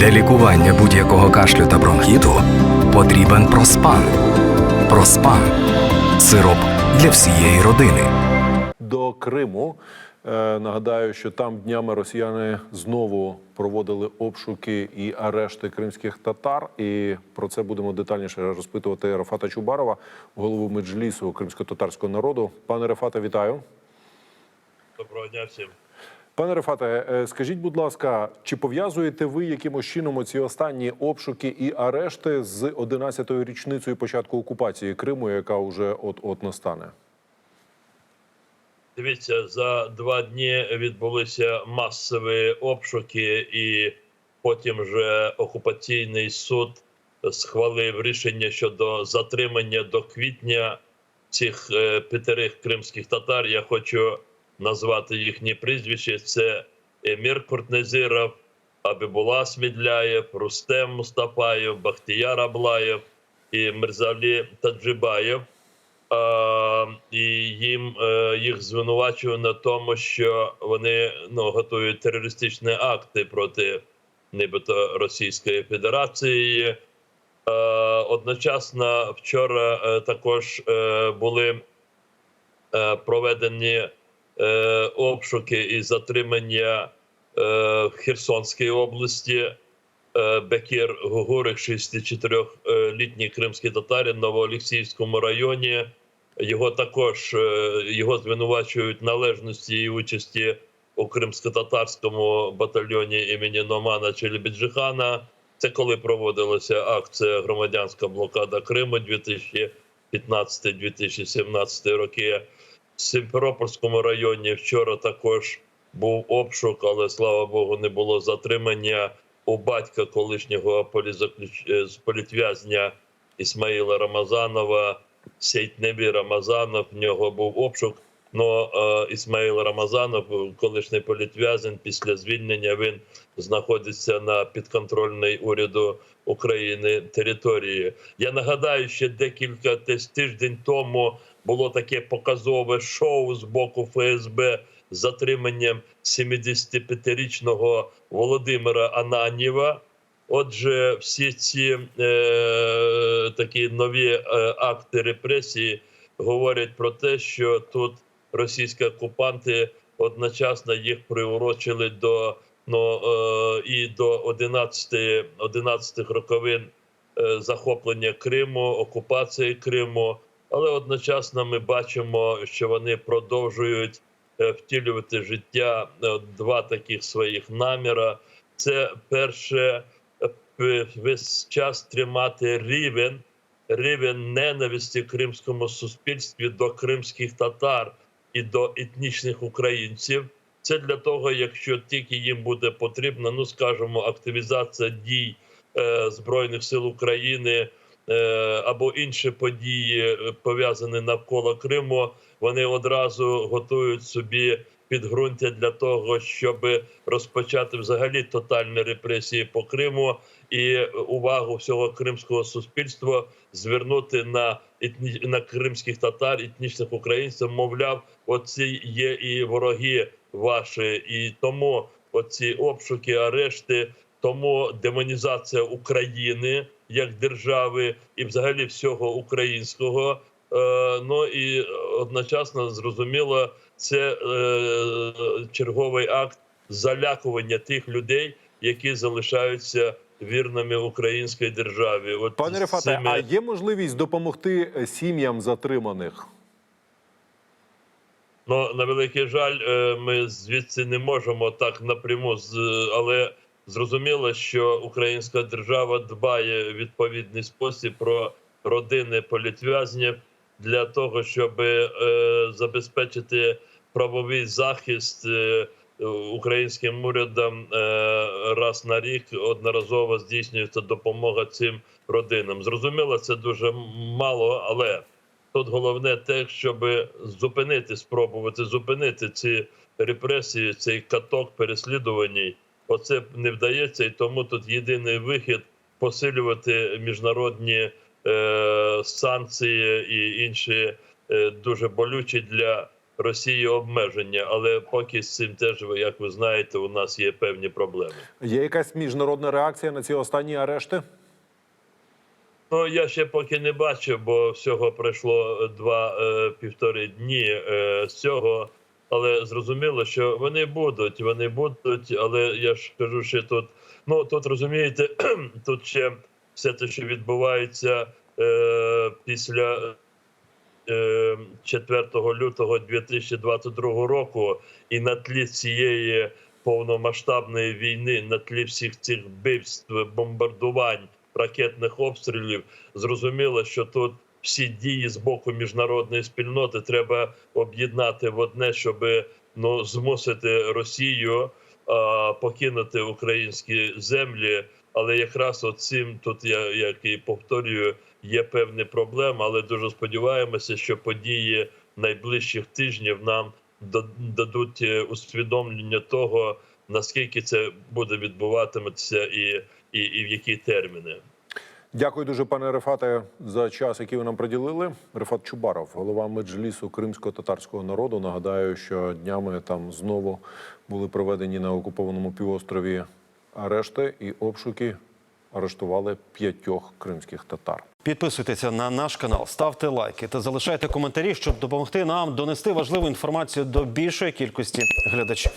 Для лікування будь-якого кашлю та бронхіту потрібен проспан. Проспан сироп для всієї родини. до Криму. Е, Нагадаю, що там днями росіяни знову проводили обшуки і арешти кримських татар. І про це будемо детальніше розпитувати Рафата Чубарова, голову меджлісу кримсько-татарського народу. Пане Рафате, вітаю. Доброго дня всім. Пане Рефате, е, скажіть, будь ласка, чи пов'язуєте ви якимось чином оці останні обшуки і арешти з 11-ю річницею початку окупації Криму, яка вже от-от настане? Дивіться, за два дні відбулися масові обшуки, і потім вже окупаційний суд схвалив рішення щодо затримання до квітня цих е, п'ятерих кримських татар. Я хочу назвати їхні прізвища. Це Емір Куртнезиров, Абібула Смідляєв, Рустем Мустафаєв, Бахтияр Аблаєв і Мирзалі Таджибаєв. І їм е, їх звинувачують на тому, що вони ну готують терористичні акти проти нібито Російської Федерації. Е, одночасно вчора е, також були проведені обшуки і затримання е, в Херсонській області. Е, Бекір Гугурик, 64-літній кримський татарин в Новоолексіївському районі. Його також е, його звинувачують належності і участі у кримсько-татарському батальйоні імені Номана Челебіджихана. Це коли проводилася акція громадянська блокада Криму 2015-2017 роки. Сімферопольському районі вчора також був обшук, але слава Богу, не було затримання у батька колишнього е, політв'язня Ісмаїла Рамазанова, Сейтнебі Рамазанов. В нього був обшук. Но е, Ісмаїл Рамазанов, колишній політв'язень, після звільнення він знаходиться на підконтрольній уряду України території. Я нагадаю, ще декілька десь тиждень тому було таке показове шоу з боку ФСБ з затриманням 75-річного Володимира Ананєва. Отже, всі ці е, такі нові е, акти репресії говорять про те, що тут російські окупанти одночасно їх приурочили до ну, е, і до 11, 11 роковин е, захоплення Криму, окупації Криму. Але одночасно ми бачимо, що вони продовжують е, втілювати життя е, два таких своїх наміра. Це перше весь час тримати рівень, рівень ненависті кримському суспільстві до кримських татар і до етнічних українців. Це для того, якщо тільки їм буде потрібна, ну скажімо, активізація дій е, збройних сил України е, або інші події е, пов'язані навколо Криму, вони одразу готують собі підґрунтя для того, щоб розпочати взагалі тотальні репресії по Криму і увагу всього кримського суспільства звернути на етні... на кримських татар, етнічних українців. Мовляв, оці є і вороги ваші, і тому оці обшуки, арешти, тому демонізація України як держави і взагалі всього українського. Е, ну і одночасно зрозуміло, це е, черговий акт залякування тих людей, які залишаються вірними українській державі. От Пане Рефате, цими- а є можливість допомогти е, сім'ям затриманих? Ну, на великий жаль, е, ми звідси не можемо так напряму, але зрозуміло, що українська держава дбає в відповідний спосіб про родини політв'язнів для того, щоб е, забезпечити правовий захист українським урядом е, раз на рік одноразово здійснюється допомога цим родинам. Зрозуміло, це дуже мало, але Тут головне те, щоб зупинити, спробувати зупинити ці репресії, цей каток переслідувань. Оце не вдається, і тому тут єдиний вихід посилювати міжнародні е, санкції і інші е, дуже болючі для Росії обмеження, але поки з цим теж, як ви знаєте, у нас є певні проблеми. Є якась міжнародна реакція на ці останні арешти? Ну я ще поки не бачив, бо всього пройшло два е, півтори дні е, з цього. Але зрозуміло, що вони будуть, вони будуть. Але я ж кажу, що тут ну тут розумієте, тут ще все те, що відбувається е, після е, 4 лютого 2022 року, і на тлі цієї повномасштабної війни, на тлі всіх цих вбивств, бомбардувань, ракетних обстрілів, зрозуміло, що тут всі дії з боку міжнародної спільноти треба об'єднати в одне, щоб ну змусити Росію а, покинути українські землі. Але якраз от цим тут я як і повторюю, є певні проблеми, але дуже сподіваємося, що події найближчих тижнів нам дадуть е, усвідомлення того, наскільки це буде відбуватиметься, і, і, і в які терміни. Дякую дуже, пане Рефате, за час, який ви нам приділили. Рефат Чубаров, голова меджлісу кримсько-татарського народу. Нагадаю, що днями там знову були проведені на окупованому півострові арешти і обшуки. Арештували п'ятьох кримських татар. Підписуйтеся на наш канал, ставте лайки та залишайте коментарі, щоб допомогти нам донести важливу інформацію до більшої кількості глядачів.